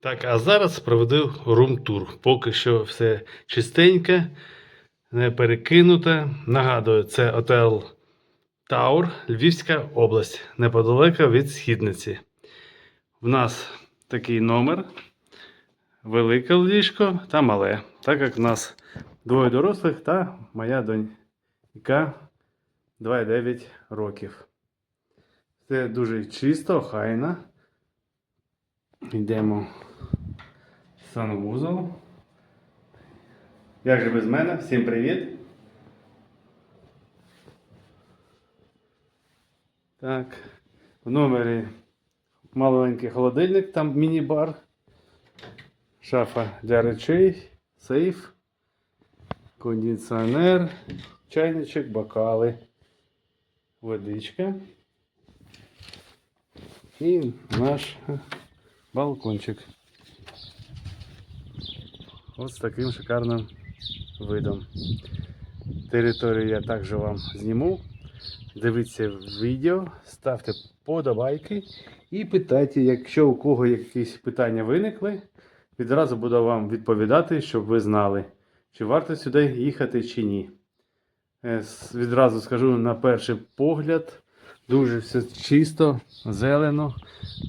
Так, а зараз проведу рум-тур. Поки що все чистеньке, не перекинуте. Нагадую, це отел Таур, Львівська область, неподалеко від східниці. В нас такий номер, велике ліжко та мале. Так як в нас двоє дорослих та моя донька 2,9 років. Це дуже чисто, хайно. Йдемо санвузол. Як же без мене? Всім привіт. Так. В номері маленький холодильник, там міні-бар. Шафа для речей, сейф, кондиціонер, чайничок, бокали, водичка. І наш балкончик. Ось з таким шикарним видом. Територію я також вам зніму. Дивіться відео, ставте подобайки і питайте, якщо у кого якісь питання виникли, відразу буду вам відповідати, щоб ви знали, чи варто сюди їхати чи ні. Е, Відразу скажу на перший погляд, дуже все чисто, зелено,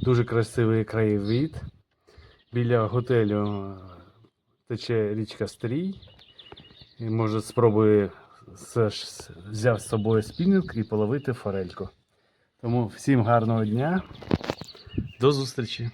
дуже красивий краєвид. Біля готелю тече річка Стрій. І, може, спробую взяв з собою спінінг і половити форельку. Тому всім гарного дня. До зустрічі!